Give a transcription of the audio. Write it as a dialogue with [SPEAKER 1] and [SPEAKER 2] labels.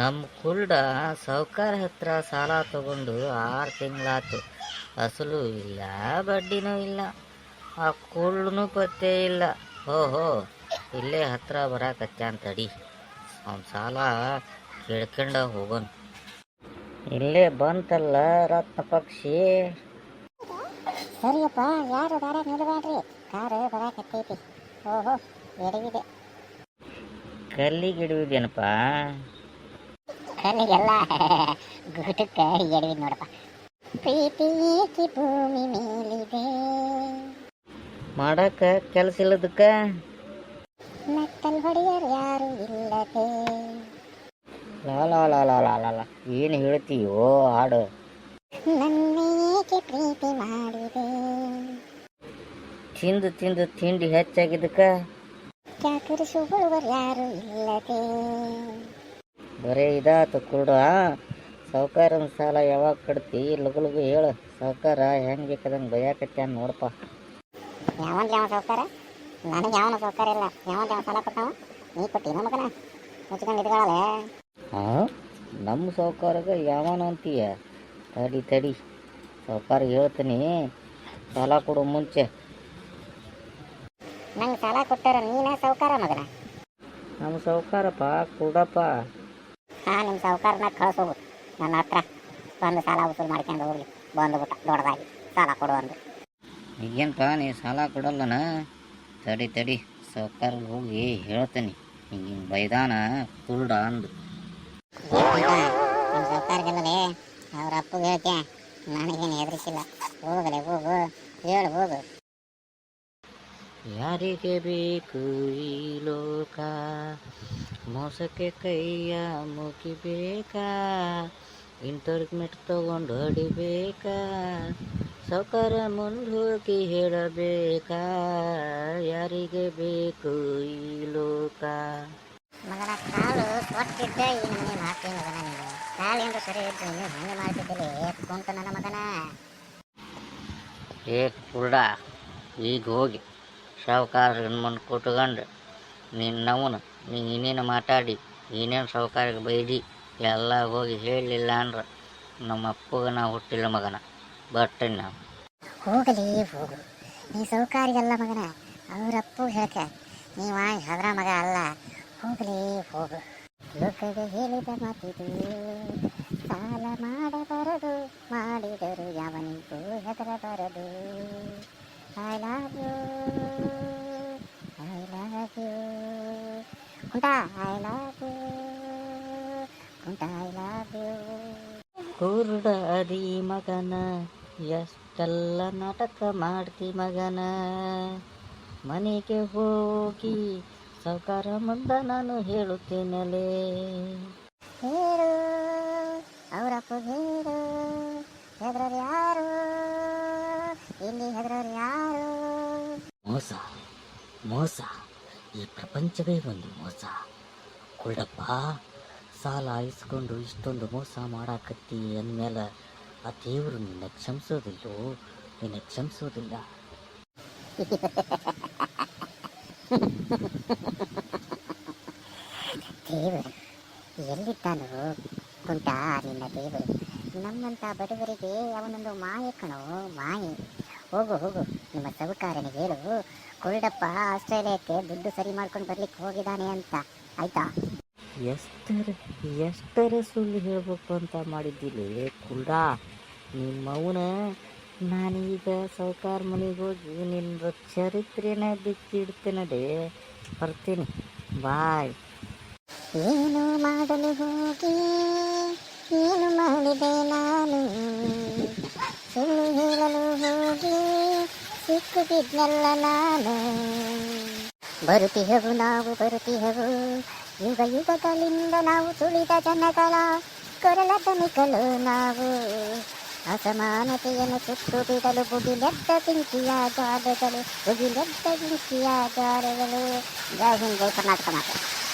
[SPEAKER 1] ನಮ್ಮ ಕುಲ್ಡ ಸಾವ್ಕಾರ ಹತ್ರ ಸಾಲ ತಗೊಂಡು ಆರು ತಿಂಗಳಾತು. ಅಸಲು ಇಲ್ಲ ಬಡ್ಡಿನೂ ಇಲ್ಲ ಆ ಕುರುಡನು ಪತ್ತೆ ಇಲ್ಲ. ಓಹೋ ಇಲ್ಲೇ ಹತ್ರ ಬರಾಕತ್ಯಾನ್ ತಡಿ ಅವ್ನ ಸಾಲ ಕೇಳ್ಕೊಂಡ ಹೋಗೋಣ ಇಲ್ಲೇ ಬಂತಲ್ಲ ರತ್ನ ಪಕ್ಷಿ.
[SPEAKER 2] ಸರಿಯಪ್ಪ ಯಾರು ದಾರ ನಿಲ್ಬೇಡ್ರಿ ಕಾರು ಬರಾಕತ್ತೈತಿ. ಓಹೋ ಎಡಗಿದೆ.
[SPEAKER 1] ಕಲ್ಲಿಗೆ
[SPEAKER 2] ಕಲ್ಲಿಗೆಲ್ಲ ಗುಟಕ್ಕೆ ಎಡವಿದ್ ನೋಡಪ್ಪ. ಪ್ರೀತಿ ಏಕೆ ಭೂಮಿ ಮೇಲಿದೆ?
[SPEAKER 1] ಮಾಡಕ್ಕ ಕೆಲಸ ಇಲ್ಲದಕ್ಕ?
[SPEAKER 2] ನಟ್ಟಲ್ ಹೊಡೆಯರು ಯಾರು ಇಲ್ಲದೆ.
[SPEAKER 1] ಲಾಲಾಲಾಲಾಲಾಲ ಏನು ಹೇಳ್ತೀಯೋ ಹಾಡು.
[SPEAKER 2] ನನ್ನೇಕೆ ಪ್ರೀತಿ ಮಾಡಿದೆ?
[SPEAKER 1] ತಿಂದು ತಿಂದು ತಿಂಡಿ ಹೆಚ್ಚಾಗಿದ್ದಕ್ಕ?
[SPEAKER 2] ಚಾಕರಿಸುವವರು ಯಾರು ಇಲ್ಲದೆ?
[SPEAKER 1] ಬರೇ ಇದಾತು ಕೂಡ ಸಾವ್ಕಾರನ ಸಾಲ ಯಾವಾಗ ಕಟ್ತಿ? ಲಗು ಲಗು ಹೇಳು. ಸಾವ್ಕಾರ ಹೆಂಗೆ ಬೇಕಾದಂಗೆ ಬೈಯಾಕತ್ಯಾನ ನೋಡಪ್ಪ.
[SPEAKER 2] ಯಾವನ್ ಯಾವ ಸೌಕಾರ ನನಗೆ ಯಾವನ ಸೌಕಾರ ಇಲ್ಲ. ಯಾವನ್ ಯಾವ ಸಾಲ ಕೊಟ್ಟವ? ನೀ ಕೊಟ್ಟಿನ ಮಗನ? ಮುಚ್ಕೊಂಡು ಇಟ್ಕೊಳ್ಳಲೆ
[SPEAKER 1] ಹಾಂ ನಮ್ಮ ಸಾವ್ಕಾರಗ ಯಾವನ ಅಂತೀಯ? ತಡಿ ತಡಿ. ಸಾವ್ಕಾರ ಹೇಳ್ತೀನಿ. ಸಾಲ ಕೊಡೋ ಮುಂಚೆ.
[SPEAKER 2] ನಂಗೆ ಸಾಲ ಕೊಟ್ಟಾರ ನೀನೇ ಸೌಕಾರ ಮಗನ?
[SPEAKER 1] ನಮ್ಮ ಸಾವ್ಕಾರಪ್ಪ ಕೊಡಪ್ಪ
[SPEAKER 2] ಹಾ ನಿಮ್ಮ ಸಾವುಕಾರನ ಕಳ್ಸೋಗು ನನ್ನ ಹತ್ರ ಬಂದು ಸಾಲ ವಸೂಲು ಮಾಡ್ಕೊಂಡು ಹೋಗ್ಲಿ. ಬಂದುಬಿಟ್ಟ ದೊಡ್ಡದಾಗಿ. ಸಾಲ ಕೊಡು ಅಂದು
[SPEAKER 1] ಈಗೇನಪ್ಪ ನೀ ಸಾಲ ಕೊಡಲ್ಲನ? ತಡಿ ತಡಿ. ಸಾವ್ಕಾರ್ಗೆ ಹೋಗಿ ಹೇಳ್ತೀನಿ. ಹಿಂಗೆ ಬೈದಾನ ಕುರುಡ ಅಂದು.
[SPEAKER 2] ನಿಮ್ಮ ಸಾವುಕಾರಗೆಲ್ಲಲೇ ಅವ್ರ ಅಪ್ಪಗೆ ಹೇಳ್ತೆ ನನಗೇನು ಹೆದರಿಸಿಲ್ಲ. ಹೋಗಲೇ ಹೋಗು. ಹೇಳು ಹೋಗು
[SPEAKER 1] ಯಾರಿಗೆ ಬೇಕು ಈ ಲೋಕ ಮೋಸಕ್ಕೆ ಕೈಯ ಮುಗಿಬೇಕಾ? ಇಂಥವ್ರಿಗೆ ಮೆಟ್ಟು ತಗೊಂಡು ಹೊಡಿಬೇಕಾ ಸೌಕರ ಮುಂದೋಗಿ ಹೇಳಬೇಕಾ? ಯಾರಿಗೆ ಬೇಕು ಈ ಲೋಕ
[SPEAKER 2] ಮಗನ ಕಾಲು ಕೊಟ್ಟಿದ್ದ ಈ ನಮೂನೆ ಮಾಡ್ತೀನಿ ಮಗನ ನೀನು. ಕಾಲು ಎಂದು ಸರಿ ಇದ್ದು ನೀನು ಹಂಗೆ ಮಾಡ್ತಿದ್ದಿಲ್ಲ? ಕುಂತ ನನ್ನ ಮಗನ.
[SPEAKER 1] ಏ ಕುರುಡ ಈಗ ಹೋಗಿ. ಸಾವುಕಾರ ಮುಂದೆ ನೀನು ನಿನ್ನವನು ನೀ ಇನ್ನೇನು ಮಾತಾಡಿ ಏನೇನು ಸಾವುಕಾರಿಗೆ ಬೈದಿ, ಎಲ್ಲ ಹೋಗಿ ಹೇಳಲಿಲ್ಲ ಅಂದ್ರೆ ನಮ್ಮ ಅಪ್ಪಗೆ ನಾವು ಹುಟ್ಟಿಲ್ಲ ಮಗನ, ಬರ್ತೇನೆ ನಾವು
[SPEAKER 2] ಹೋಗಲಿ, ಹೋಗು. ನೀ ಸಾವುಕಾರಿಗೆಲ್ಲ ಮಗನ ಅವರಪ್ಪ ಹೇಳ್ಕ ನೀವ ಹದ್ರ ಮಗ ಅಲ್ಲ. ಹೋಗಲಿ, ಹೋಗು. ಲೋಕದ ಹೇಳಿದ ಮಾತಿದು, ಸಾಲ ಮಾಡಬಾರದು ಮಾಡಿದರು ಯಾವನಿಗೂ ಹೆದರಬಾರದು I love you I love you ಕುಂಟ ಐ ಲವ್ ಯು ಕುಂಟ ಐ ಲವ್ ಯು
[SPEAKER 1] ಕುರುಡ ಅದಿ ಮಗನ ಎಷ್ಟೆಲ್ಲ ನಾಟಕ ಮಾಡ್ತಿ ಮಗನ? ಮನೆಗೆ ಹೋಗಿ ಸಾವುಕಾರ ಮುಂದ ನಾನು ಹೇಳುತ್ತೇನಲೇ?
[SPEAKER 2] ಹೇಳು ಅವರಪ್ಪ ಹೇಳು ಹೆದ್ರರು ಯಾರು? ಇಲ್ಲಿ ಹೆದ್ರರು ಯಾರು?
[SPEAKER 1] ಮೋಸ ಮೋಸ. ಈ ಪ್ರಪಂಚವೇ ಒಂದು ಮೋಸ. ಕುಳ್ಳಪ್ಪ, ಸಾಲ ಇಸ್ಕೊಂಡು ಇಷ್ಟೊಂದು ಮೋಸ ಮಾಡಾಕತ್ತಿ ಅಂದಮೇಲೆ ಆ ದೇವರು ನಿನ್ನ ಕ್ಷಮಿಸೋದಿಲ್ಲೋ? ನಿನ್ನ ಕ್ಷಮಿಸೋದಿಲ್ಲ.
[SPEAKER 2] ದೇವರು, ಎಲ್ಲಿದ್ದಾನು? ಕುಂಟ ನಿನ್ನ ದೇವರು. ನಮ್ಮಂತ ಬಡವರಿಗೆ ಅವನೊಂದು ಮಾಯೆ ಕಣೋ, ಮಾಯೆ. ಹೋಗು ಹೋಗು. ನಿಮ್ಮ ಸಹಕಾರನಿಗೆ ಹೇಳು. ಕುರುಡಪ್ಪ ಆಸ್ಟ್ರೇಲಿಯಾಕ್ಕೆ ದುಡ್ಡು ಸರಿ ಮಾಡ್ಕೊಂಡು ಬರ್ಲಿಕ್ಕೆ ಹೋಗಿದ್ದಾನೆ ಅಂತ. ಆಯ್ತಾ?
[SPEAKER 1] ಎಷ್ಟರ ಎಷ್ಟರ ಸುಳ್ಳು ಹೇಳಬೇಕು ಅಂತ ಮಾಡಿದ್ದಿಲ್ಲ ನಿಮ್ಮ ನಿಮ್ಮವನ ನಾನೀಗ ಸಾವುಕಾರ ಮನೆಗೆ ಹೋಗಿ ನಿನ್ನ ಚರಿತ್ರೆನ ಬಿಚ್ಚಿಡ್ತೇನಡೆ ಬರ್ತೀನಿ. ಬಾಯ್.
[SPEAKER 2] ಏನು ಮಾಡಲು ಹೋಗಿ? ಏನು ಮಾಡಿದೆ ನಾನು? ಸಿಕ್ಕು ಬಿದ್ನಲ್ಲ ನಾನು. ಬರುತ್ತಿಹೆವು ನಾವು, ಬರುತ್ತಿಹೆವು. ಯುಗ ಯುಗಗಳಿಂದ ನಾವು ತುಳಿದ ಜನಗಳ ಕೊರಲ ದನಿಗಳು ನಾವು. ಅಸಮಾನತೆಯನ್ನು ಸುತ್ತು ಬಿಡಲು ಬುಗಿಲೆದ್ದ ಬೆಂಕಿಯ ಗಾಡೆಗಳು ಬುಗಿಲೆದ್ದ ಬೆಂಕಿಯ ಗಾಡೆಗಳು ಜಯ ಕರ್ನಾಟಕ ಮಾತೆ.